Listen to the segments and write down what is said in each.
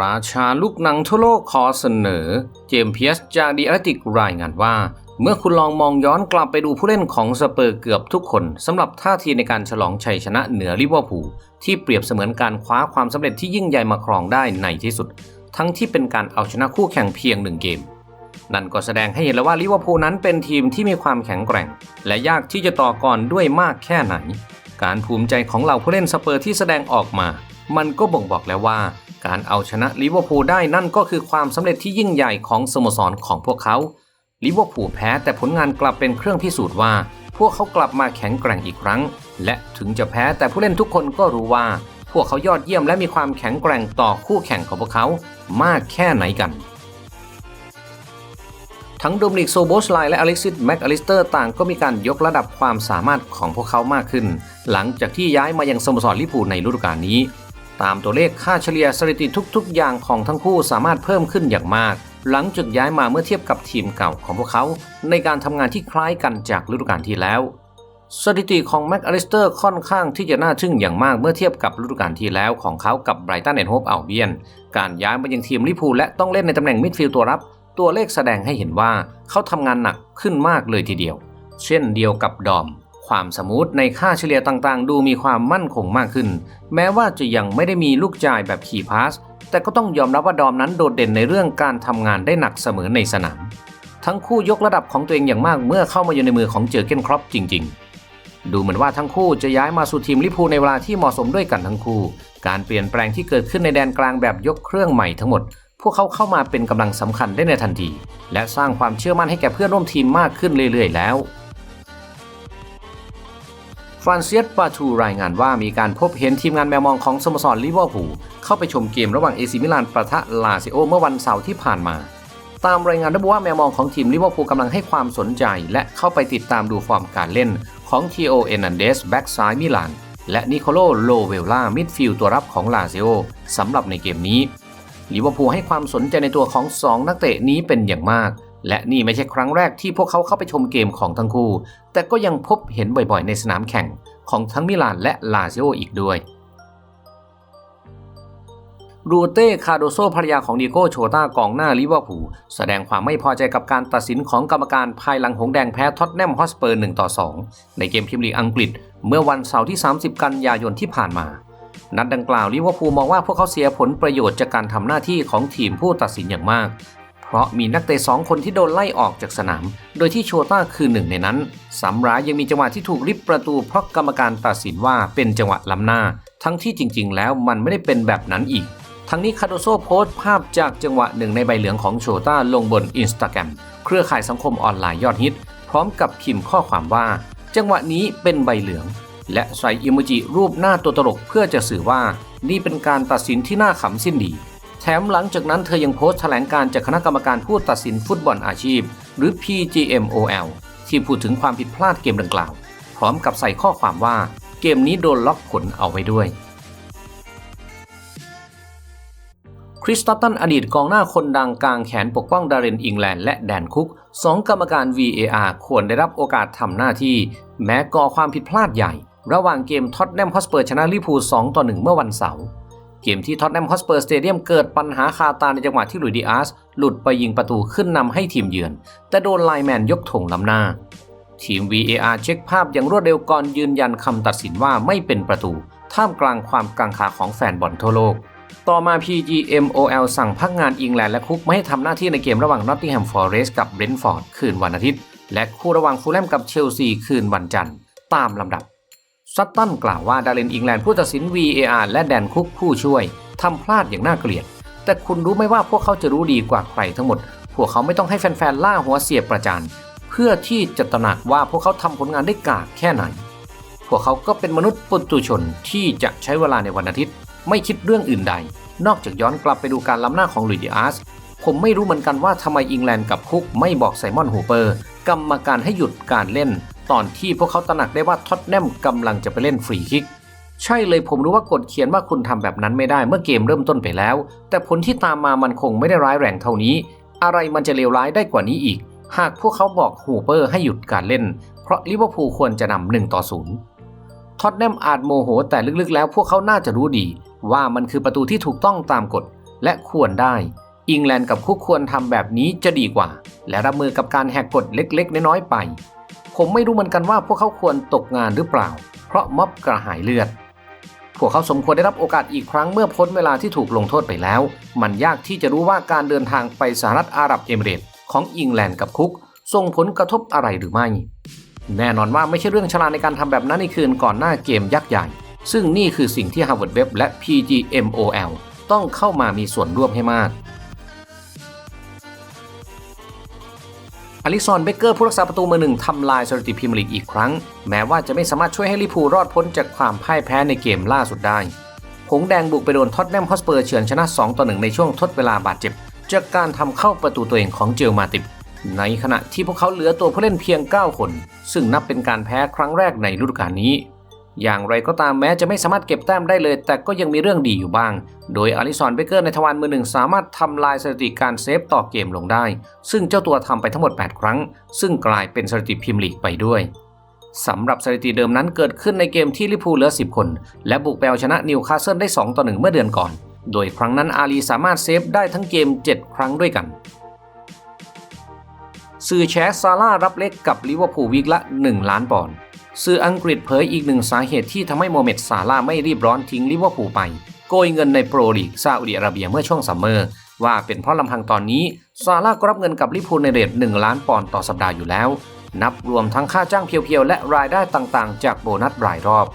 ราชาลูกหนังทั่วโลกขอเสนอ เจมเพียสจากดีอาร์ติกรายงานว่า เมื่อคุณลองมองย้อนกลับไปดูผู้เล่นของสเปอร์เกือบทุกคนสำหรับท่าทีในการฉลองชัยชนะเหนือลิเวอร์พูลที่เปรียบเสมือนการคว้าความสำเร็จที่ยิ่งใหญ่มาครองได้ในที่สุด ทั้งที่เป็นการเอาชนะคู่แข่งเพียงหนึ่งเกม นั่นก็แสดงให้เห็นแล้วว่าลิเวอร์พูลนั้นเป็นทีมที่มีความแข็งแกร่ง และยากที่จะต่อกรด้วยมากแค่ไหน การภูมิใจของเหล่าผู้เล่นสเปอร์ที่แสดงออกมา มันก็บ่งบอกแล้วว่า การเอาชนะลิเวอร์พูลได้นั่นก็คือความสำเร็จที่ยิ่งใหญ่ของสโมสรของพวกเขาลิเวอร์พูลแพ้แต่ผลงานกลับเป็นเครื่องพิสูจน์ว่า พวกเขากลับมาแข็งแกร่งอีกครั้ง และถึงจะแพ้แต่ผู้เล่นทุกคนก็รู้ว่า พวกเขายอดเยี่ยมและมีความแข็งแกร่งต่อคู่แข่งของพวกเขามากแค่ไหนกัน ทั้งโดมินิกโซโบสไลและอเล็กซิสแม็กอลิสเตอร์ต่างก็มีการยกระดับความสามารถของพวกเขามากขึ้น หลังจากที่ย้ายมายังสโมสรลิเวอร์พูในฤดูกาลนี้ ตามตัวเลขค่าเฉลี่ยสถิติทุกๆ อย่างของทั้งคู่สามารถเพิ่มขึ้นอย่างมาก หลังจากย้ายมาเมื่อเทียบกับทีมเก่าของพวกเขา ในการทำงานที่คล้ายกันจากฤดูกาลที่แล้ว สถิติของแม็กอลิสเตอร์ค่อนข้างที่จะน่าทึ่งอย่างมากเมื่อเทียบกับฤดูกาลที่แล้วของเขากับไบรตันแอนด์โฮปอัลเบียน การย้ายมายังทีมลิพูและต้องเล่นในตำแหน่งมิดฟิลด์ตัวรับ ตัวเลขแสดงให้เห็นว่าเขาทำงานหนักขึ้นมากเลยทีเดียว เช่นเดียวกับดอม ความสมูทในค่าเฉลี่ยต่างๆ ดูมีความมั่นคงมากขึ้น แม้ว่าจะยังไม่ได้มีลูกจ่ายแบบขี่พาส แต่ก็ต้องยอมรับว่าดอมนั้นโดดเด่นในเรื่องการทำงานได้หนักเสมอในสนาม ทั้งคู่ยกระดับของตัวเองอย่างมากเมื่อเข้ามาอยู่ในมือของเจอเกนครอปจริง ๆ ดูเหมือนว่าทั้งคู่จะย้ายมาสู่ทีมลิพูในเวลาที่เหมาะสมด้วยกันทั้งคู่ การเปลี่ยนแปลงที่เกิดขึ้นในแดนกลางแบบยกเครื่องใหม่ทั้งหมดพวกเขาเข้ามาเป็นกำลังสำคัญได้ในทันที และสร้างความเชื่อมั่นให้แก่เพื่อนร่วมทีมมากขึ้นเรื่อยๆ แล้ว ฟรานเซียสปาทูรายงานว่ามีการพบเห็นทีมงานแมวมองของสโมสรลิเวอร์พูลเข้าไปชมเกมระหว่างเอซิมิลานประทะลาซิโอเมื่อวันเสาร์ที่ผ่านมา ตามรายงานระบุว่าแมวมองของทีมลิเวอร์พูลกำลังให้ความสนใจ และเข้าไปติดตามดูฟอร์มการเล่นของทีโอเอนันเดสแบ็กซ้ายมิลานและนิโคโลโลเวลล่ามิดฟิลด์ตัวรับของลาซิโอสำหรับในเกมนี้ลิเวอร์พูลให้ความสนใจในตัวของ 2 นักเตะนี้เป็นอย่างมาก และนี่ไม่ใช่ครั้งแรกที่พวกเขาเข้าไปชมเกมของทั้งคู่ แต่ก็ยังพบเห็นบ่อยๆ ในสนามแข่งของทั้งมิลานและลาซิโออีกด้วยรูเต้คาโดโซภรรยาของดิโก้โชต้ากองหน้าลิเวอร์พูลแสดงความไม่พอใจกับการตัดสินของกรรมการภายหลังหงแดงแพ้ท็อตแนมฮอสเปอร์1ต่อ 2 ในเกมพรีเมียร์ลีอังกฤษ เมื่อวันเสาร์ที่ 30 กันยายนที่ผ่านมา นัดดังกล่าวลิเวอร์พูลมองว่าพวกเขาเสียผลประโยชน์จากการทำหน้าที่ของทีมผู้ตัดสินอย่างมาก ราะมีนักเตะสองคนที่โดนไล่ออกจากสนาม โดยที่โชต้าคือหนึ่งในนั้นสำรายยังมีจังหวะที่ถูกริบประตูเพราะกรรมการตัดสินว่าเป็นจังหวะล้ำหน้า ทั้งที่จริง ๆ แล้วมันไม่ได้เป็นแบบนั้นอีก ทั้งนี้คาโดโซโพสต์ภาพจากจังหวะหนึ่งในใบเหลืองของโชต้าลงบนอินสตาแกรมเครือข่ายสังคมออนไลน์ยอดฮิต พร้อมกับพิมพ์ข้อความว่า จังหวะนี้เป็นใบเหลือง และใส่อิโมจิรูปหน้าตัวตลกเพื่อจะสื่อว่า นี่เป็นการตัดสินที่น่าขำสิ้นดี แถมหลังจากนั้นเธอยังโพสต์แถลงการจากคณะกรรมการผู้ตัดสินฟุตบอลอาชีพ หรือ PGMOL ที่พูดถึงความผิดพลาดเกมดังกล่าว พร้อมกับใส่ข้อความว่าเกมนี้โดนล็อกผลเอาไว้ด้วยคริสตัตันอดีตกองหน้าคนดังกลางแขนปกป้องดาเรนอิงแลนด์และแดนคุกสองกรรมการ VAR ควรได้รับโอกาสทำหน้าที่ แม้ก่อความผิดพลาดใหญ่ ระหว่างเกมท็อตแนมฮอสเปอร์ชนะลิเวอร์พูล2ต่อ1เมื่อวันเสาร์ เกมที่ท็อตแนมฮอสเปอร์สเตเดียมเกิดปัญหาคาตาในจังหวะที่หลุยดีอาร์สหลุดไปยิงประตูขึ้นนำให้ทีมเยือน แต่โดนไลแมนยกถงล้ำหน้า ทีม VAR เช็คภาพอย่างรวดเร็วก่อนยืนยันคำตัดสินว่าไม่เป็นประตู ท่ามกลางความกังขาของแฟนบอลทั่วโลก ต่อมา PGMOL สั่งพักงานอิงแลนด์และคุกไม่ให้ทำหน้าที่ในเกมระหว่าง Nottingham Forest กับ Brentford คืนวันอาทิตย์ และคู่ระหว่างฟูลแลมกับเชลซีคืนวันจันทร์ ตามลำดับ ซัตตันกล่าวว่าดาเรนอิงแลนด์ผู้ตัดสิน VAR และแดนคุกผู้ช่วยทำพลาดอย่างน่าเกลียด แต่คุณรู้ไหมว่าพวกเขาจะรู้ดีกว่าใครทั้งหมด พวกเขาไม่ต้องให้แฟนๆล่าหัวเสียประจานเพื่อที่จะตระหนักว่าพวกเขาทำผลงานได้กากแค่ไหน พวกเขาก็เป็นมนุษย์ปุตุชนที่จะใช้เวลาในวันอาทิตย์ ไม่คิดเรื่องอื่นใด นอกจากย้อนกลับไปดูการล้ำหน้าของลุยดิอาสผมไม่รู้เหมือนกันว่าทำไมอิงแลนด์กับคุกไม่บอกไซมอนฮูเปอร์ กรรมการให้หยุดการเล่น ตอนที่พวกเขาตระหนักได้ว่าท็อตแนมกำลังจะไปเล่นฟรีคิก ใช่เลยผมรู้ว่ากฎเขียนว่าคุณทำแบบนั้นไม่ได้เมื่อเกมเริ่มต้นไปแล้ว แต่ผลที่ตามมามันคงไม่ได้ร้ายแรงเท่านี้ อะไรมันจะเลวร้ายได้กว่านี้อีก หากพวกเขาบอกฮูเปอร์ให้หยุดการเล่น เพราะลิเวอร์พูลควรจะนำหนึ่งต่อศูนย์ท็อตแนมอาจโมโหแต่ลึกๆ แล้วพวกเขาน่าจะรู้ดี ว่ามันคือประตูที่ถูกต้องตามกฎและควรได้อิงแลนด์กับคุกควรทำแบบนี้จะดีกว่า และรับมือกับการแหกกฎเล็กๆ น้อยๆไป ผมไม่รู้เหมือนกันว่าพวกเขาควรตกงานหรือเปล่า เพราะม็อบกระหายเลือด พวกเขาสมควรได้รับโอกาสอีกครั้งเมื่อพ้นเวลาที่ถูกลงโทษไปแล้ว มันยากที่จะรู้ว่าการเดินทางไปสหรัฐอาหรับเอมิเรตส์ของอิงแลนด์กับคุกส่งผลกระทบอะไรหรือไม่ แน่นอนว่าไม่ใช่เรื่องฉลาดในการทำแบบนั้นในคืนก่อนหน้าเกมยักษ์ใหญ่ ซึ่งนี่คือสิ่งที่ Harvard Web และ PGMOL ต้องเข้ามามีส่วนร่วมให้มาก อลิซอนเบเกอร์ผู้รักษาประตูมือหนึ่งทำลายสถิติพรีเมียร์ลีกอีกครั้ง แม้ว่าจะไม่สามารถช่วยให้ลิพูรอดพ้นจากความพ่ายแพ้ในเกมล่าสุดได้ หงแดงบุกไปโดนท็อตแนมฮอสเปอร์เฉือนชนะ 2 ต่อ 1 ในช่วงทดเวลาบาดเจ็บ จากการทำเข้าประตูตัวเองของเจลมาติบ ในขณะที่พวกเขาเหลือตัวผู้เล่นเพียง 9 คน ซึ่งนับเป็นการแพ้ครั้งแรกในฤดูกาลนี้ อย่างไรก็ตามแม้จะไม่สามารถเก็บแต้มได้เลย แต่ก็ยังมีเรื่องดีอยู่บ้าง โดยอลิซอนเบเกอร์ในทวารมือหนึ่งสามารถทำลายสถิติการเซฟต่อเกมลงได้ ซึ่งเจ้าตัวทำไปทั้งหมด 8 ครั้ง ซึ่งกลายเป็นสถิติพรีเมียร์ลีกไปด้วยสำหรับสถิติเดิมนั้นเกิดขึ้นในเกมที่ลิพูเหลือ 10 คน และบุกไปเอาชนะนิวคาสเซิลได้ 2 ต่อ 1 เมื่อเดือนก่อน โดยครั้งนั้นอาลีสามารถเซฟได้ทั้งเกม 7 ครั้งด้วยกัน สื่อแชร์ซาร่ารับเล็กกับลิเวอร์พูลวีคละ 1 ล้านปอนด์สื่ออังกฤษเผยอีกหนึ่งสาเหตุที่ทำให้โมเมดซาร่าไม่รีบร้อนทิ้งลิเวอร์พูลไป โกยเงินในโปรลีกซาอุดิอาระเบียเมื่อช่วงซัมเมอร์ ว่าเป็นเพราะลำพังตอนนี้ซาร่าก็รับเงินกับลิเวอร์พูลในเรท1ล้านปอนด์ต่อสัปดาห์อยู่แล้ว นับรวมทั้งค่าจ้างเพียวๆและรายได้ต่างๆ จากโบนัสรายรอบ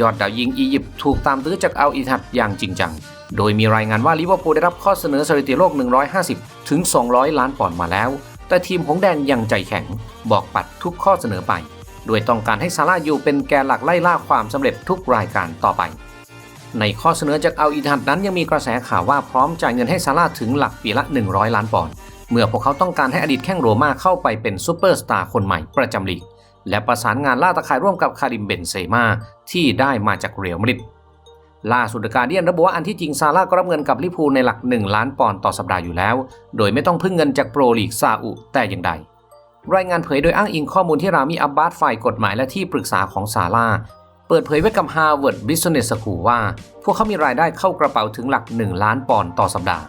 ยอดดาวยิงอียิปต์ถูกตามตื้อจากอัลอิทัดอย่างจริงจังโดยมีรายงานว่าลิเวอร์พูลได้รับข้อเสนอสถิติโลก 150 ถึง 200 ล้านปอนด์มาแล้ว แต่ทีมหงแดงยังใจแข็ง บอกปัดทุกข้อเสนอไป โดยต้องการให้ซาร่าอยู่เป็นแกนหลักไล่ล่าความสำเร็จทุกรายการต่อไป ในข้อเสนอจากอัลอิทัดนั้นยังมีกระแสข่าวว่าพร้อมจ่ายเงินให้ซาร่าถึงหลักปีละ 100 ล้านปอนด์เมื่อพวกเขาต้องการให้อดีตแข้งโรม่าเข้าไปเป็นซูเปอร์สตาร์คนใหม่ประจำลีกและประสานงานล่าตะข่ายร่วมกับคาริมเบนเซม่าที่ได้มาจากเรอัลมาดริด ล่าสุดการเดียนระบุว่าอันที่จริงซาร่าก็รับเงินกับลิพูในหลัก 1 ล้านปอนด์ต่อสัปดาห์อยู่แล้ว โดยไม่ต้องพึ่งเงินจากโปรลีกซาอุแต่อย่างใด รายงานเผยโดยอ้างอิงข้อมูลที่รามีอับบาสฝ่ายกฎหมายและที่ปรึกษาของซาร่าเปิดเผยไว้กับ Harvard Business School ว่า พวกเขามีรายได้เข้ากระเป๋าถึงหลัก 1 ล้านปอนด์ต่อสัปดาห์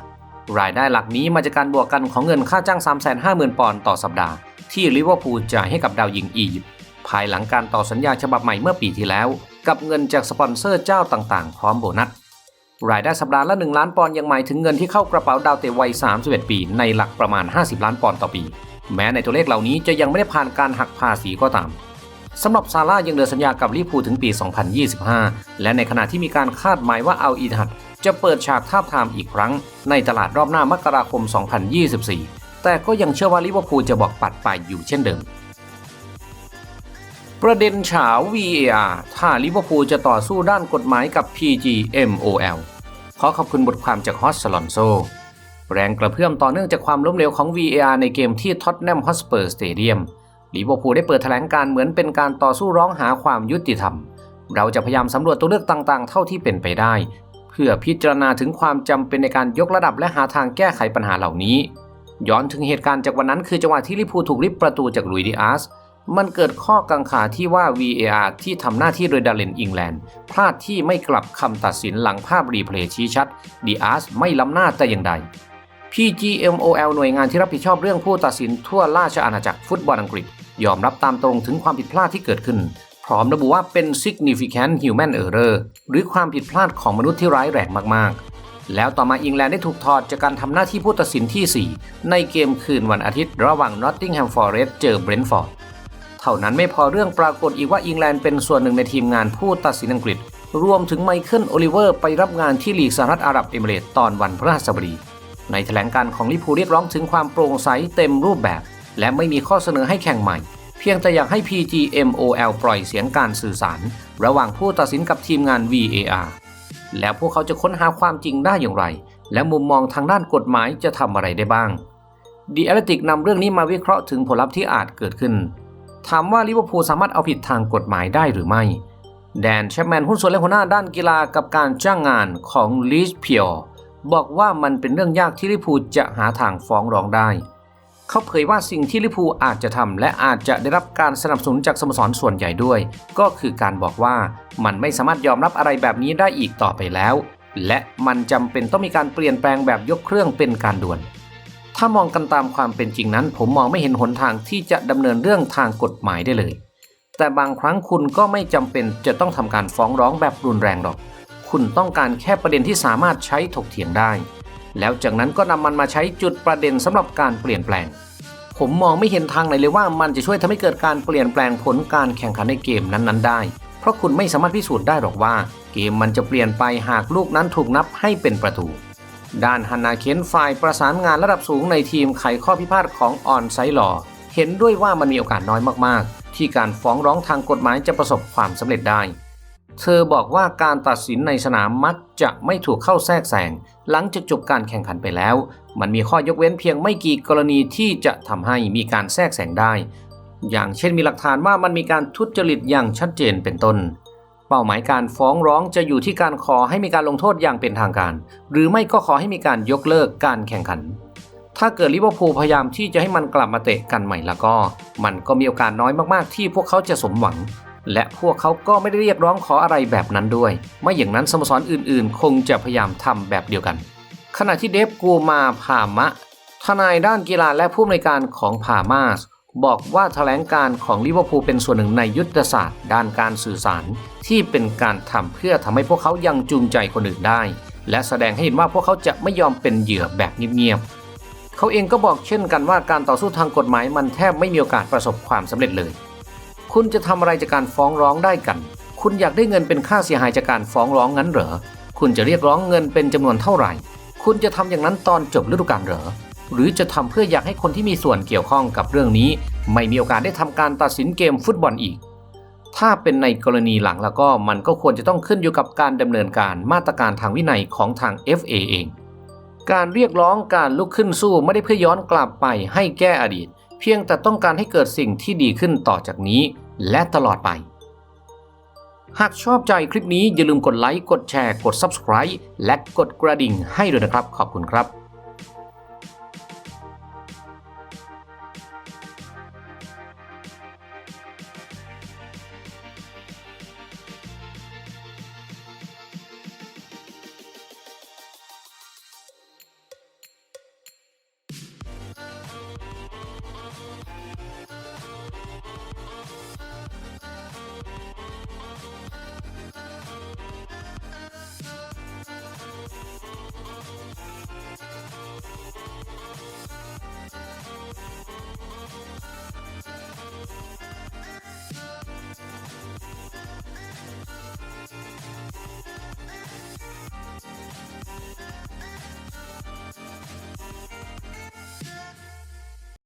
รายได้หลักนี้มาจากการบวกกันของเงินค่าจ้าง 350,000 ปอนด์ต่อสัปดาห์ ที่ลิเวอร์พูลจ่ายให้กับดาวยิงอียิปต์ภายหลังการต่อสัญญาฉบับใหม่เมื่อปีที่แล้ว กับเงินจากสปอนเซอร์เจ้าต่างๆ พร้อมโบนัส รายได้สัปดาห์ละ 1 ล้านปอนด์ยังหมายถึงเงินที่เข้ากระเป๋าดาวเตะวัย 31 ปีในหลักประมาณ 50 ล้านปอนด์ต่อปี แม้ในตัวเลขเหล่านี้จะยังไม่ได้ผ่านการหักภาษีก็ตามสำหรับซาร่ายังเหลือสัญญากับลิเวอร์พูถึงปี 2025 และในขณะที่มีการคาดหมายว่าอัลอีทัดจะเปิดฉากท้าทามอีกครั้ง ในตลาดรอบหน้า มกราคม 2024 แต่ก็ยังเชื่อว่าลิเวอร์พูลจะบอกปัดไปอยู่เช่นเดิม ประเด็นเฉา VAR ถ้าลิเวอร์พูลจะต่อสู้ด้านกฎหมายกับ PGMOL ขอขอบคุณบทความจากฮอสลอนโซ แรงกระเพื่อมต่อเนื่องจากความล้มเหลวของ VAR ในเกมที่ท็อตแนมฮอสเปอร์สเตเดียมลิเวอร์พูลได้เปิดแถลงการเหมือนเป็นการต่อสู้ร้องหาความยุติธรรม เราจะพยายามสำรวจตัวเลือกต่างๆ เท่าที่เป็นไปได้ เพื่อพิจารณาถึงความจำเป็นในการยกระดับและหาทางแก้ไขปัญหาเหล่านี้ ย้อนถึงเหตุการณ์จากวันนั้นคือจังหวะที่ลิเวอร์พูลถูกริบประตูจากลุยดิอาส มันเกิดข้อกังขาที่ว่า VAR ที่ทำหน้าที่โดยดาเลนอิงแลนด์พลาดที่ไม่กลับคำตัดสินหลังภาพรีเพลย์ชี้ชัดดิอาร์สไม่ล้ำหน้าแต่อย่างใด PGMOL หน่วยงานที่รับผิดชอบเรื่องผู้ตัดสินทั่วราชอาณาจักรฟุตบอลอังกฤษ ยอมรับตามตรงถึงความผิดพลาดที่เกิดขึ้น พร้อมระบุว่าเป็น significant human error หรือความผิดพลาดของมนุษย์ที่ร้ายแรงมากๆ แล้วต่อมาอิงแลนด์ได้ถูกถอดจากการทำหน้าที่ผู้ตัดสินที่ 4 ในเกมคืนวันอาทิตย์ ระหว่าง Nottingham Forest เจอ Brentford เท่านั้นไม่พอเรื่องปรากฏอีกว่าอิงแลนด์เป็นส่วนหนึ่งในทีมงานผู้ตัดสินอังกฤษ รวมถึงไมเคิลโอลิเวอร์ไปรับงานที่ลีกสหรัฐอาหรับเอมิเรตส์ตอนวันพฤหัสบดี ในแถลงการของลิพูเรียกร้องถึงความโปร่งใสเต็มรูปแบบ และไม่มีข้อเสนอให้แข่งใหม่ เพียงแต่อยากให้ PGMOL ปล่อยเสียงการสื่อสาร ระหว่างผู้ตัดสินกับทีมงาน VAR แล้วพวกเขาจะค้นหาความจริงได้อย่างไร และมุมมองทางด้านกฎหมายจะทำอะไรได้บ้าง The Athletic นำเรื่องนี้มาวิเคราะห์ถึงผลลัพธ์ที่อาจเกิดขึ้น ถามว่าลิเวอร์พูลสามารถเอาผิดทางกฎหมายได้หรือไม่ แดนแชปแมนหุ้นส่วนและหัวหน้าด้านกีฬากับการจ้างงานของลิชเพียวบอกว่ามันเป็นเรื่องยากที่ลิเวอร์พูลจะหาทางฟ้องร้องได้ เขาเผยว่าสิ่งที่ลิเวอร์พูลอาจจะทำและอาจจะได้รับการสนับสนุนจากสโมสรส่วนใหญ่ด้วย ก็คือการบอกว่ามันไม่สามารถยอมรับอะไรแบบนี้ได้อีกต่อไปแล้ว และมันจำเป็นต้องมีการเปลี่ยนแปลงแบบยกเครื่องเป็นการด่วน ถ้ามองกันตามความเป็นจริงนั้น ผมมองไม่เห็นหนทางที่จะดำเนินเรื่องทางกฎหมายได้เลย แต่บางครั้งคุณก็ไม่จำเป็นจะต้องทำการฟ้องร้องแบบรุนแรงหรอก คุณต้องการแค่ประเด็นที่สามารถใช้ถกเถียงได้ แล้วจากนั้นก็นำมันมาใช้จุดประเด็นสำหรับการเปลี่ยนแปลง ผมมองไม่เห็นทางไหนเลยว่ามันจะช่วยทำให้เกิดการเปลี่ยนแปลงผลการแข่งขันในเกมนั้นๆ ได้ เพราะคุณไม่สามารถพิสูจน์ได้หรอกว่า เกมมันจะเปลี่ยนไปหากลูกนั้นถูกนับให้เป็นประตู ด้านฮันนาเคนฝ่ายประสานงานระดับสูงในทีมไขข้อพิพาทของออนไซลอเห็นด้วยว่ามันมีโอกาสน้อยมากๆ ที่การฟ้องร้องทางกฎหมายจะประสบความสำเร็จได้ เธอบอกว่าการตัดสินในสนามมักจะไม่ถูกเข้าแทรกแซงหลังจากจบการแข่งขันไปแล้ว มันมีข้อยกเว้นเพียงไม่กี่กรณีที่จะทำให้มีการแทรกแซงได้ อย่างเช่นมีหลักฐานว่ามันมีการทุจริตอย่างชัดเจนเป็นต้น เป้าหมายการฟ้องร้องจะอยู่ที่การขอให้มีการลงโทษอย่างเป็นทางการ หรือไม่ก็ขอให้มีการยกเลิกการแข่งขัน ถ้าเกิดลิเวอร์พูลพยายามที่จะให้มันกลับมาเตะกันใหม่แล้วก็ มันก็มีโอกาสน้อยมากๆ ที่พวกเขาจะสมหวัง และพวกเขาก็ไม่ได้เรียกร้องขออะไรแบบนั้นด้วย ไม่อย่างนั้นสโมสรอื่นๆ คงจะพยายามทำแบบเดียวกัน ขณะที่เดฟกูมาพามะ ทนายด้านกีฬาและผู้อำนวยการของพามาส บอกว่าแถลงการของลิเวอร์พูลเป็นส่วนหนึ่งในยุทธศาสตร์ ด้านการสื่อสาร ที่เป็นการทำเพื่อทำให้พวกเขายังจูงใจคนอื่นได้ และแสดงให้เห็นว่าพวกเขาจะไม่ยอมเป็นเหยื่อแบบเงียบๆเขาเองก็บอกเช่นกันว่าการต่อสู้ทางกฎหมายมันแทบไม่มีโอกาสประสบความสำเร็จเลย คุณจะทำอะไรจากการฟ้องร้องได้กัน คุณอยากได้เงินเป็นค่าเสียหายจากการฟ้องร้องงั้นเหรอคุณจะเรียกร้องเงินเป็นจำนวนเท่าไหร่ คุณจะทำอย่างนั้นตอนจบฤดูกาลเหรอ หรือจะทำเพื่ออยากให้คนที่มีส่วนเกี่ยวข้องกับเรื่องนี้ ไม่มีโอกาสได้ทำการตัดสินเกมฟุตบอลอีก ถ้าเป็นในกรณีหลังแล้วก็มันก็ควรจะต้องขึ้นอยู่กับการดำเนินการมาตรการทางวินัยของทาง FA เอง การเรียกร้องการลุกขึ้นสู้ไม่ได้เพื่อย้อนกลับไปให้แก้อดีต เพียงแต่ต้องการให้เกิดสิ่งที่ดีขึ้นต่อจากนี้ และตลอดไปหากชอบใจคลิปนี้อย่าลืมกดไลค์ กดแชร์ กด Subscribe และกดกระดิ่งให้ด้วยนะครับ ขอบคุณครับ